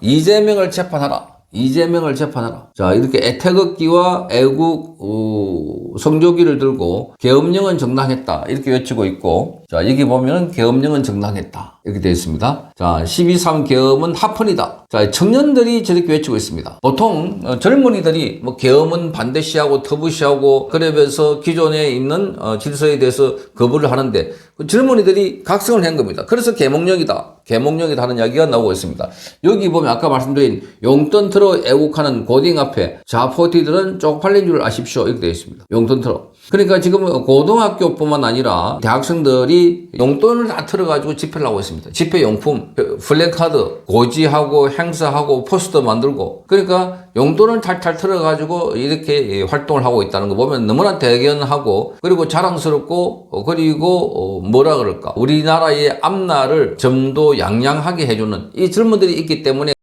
이재명을 재판하라. 이재명을 재판하라. 자, 이렇게 애태극기와 애국, 어, 성조기를 들고 계엄령은 정당했다. 이렇게 외치고 있고, 자, 여기 보면은 계엄령은 정당했다. 이렇게 되어 있습니다. 자, 12.3 계엄은 합헌이다. 자, 청년들이 저렇게 외치고 있습니다. 보통 어, 젊은이들이 뭐 계엄은 반대시하고 터부시하고 그러면서 기존에 있는 어, 질서에 대해서 거부를 하는데 그 젊은이들이 각성을 한 겁니다. 그래서 계몽령이다. 계몽령이다 하는 이야기가 나오고 있습니다. 여기 보면 아까 말씀드린 용돈 틀어 애국하는 고딩 앞에 자포티들은 쪽팔린 줄 아십시오. 이렇게 되어 있습니다. 용돈 틀어. 그러니까 지금 고등학교뿐만 아니라 대학생들이 용돈을 다 틀어가지고 집회를 하고 있습니다. 집회 용품, 플래카드, 고지하고 행사하고 포스터 만들고. 그러니까 용돈을 탈탈 틀어가지고 이렇게 활동을 하고 있다는 거 보면 너무나 대견하고 그리고 자랑스럽고 어, 그리고 어, 뭐라 그럴까. 우리나라의 앞날을 좀더 양양하게 해주는 이 젊은들이 있기 때문에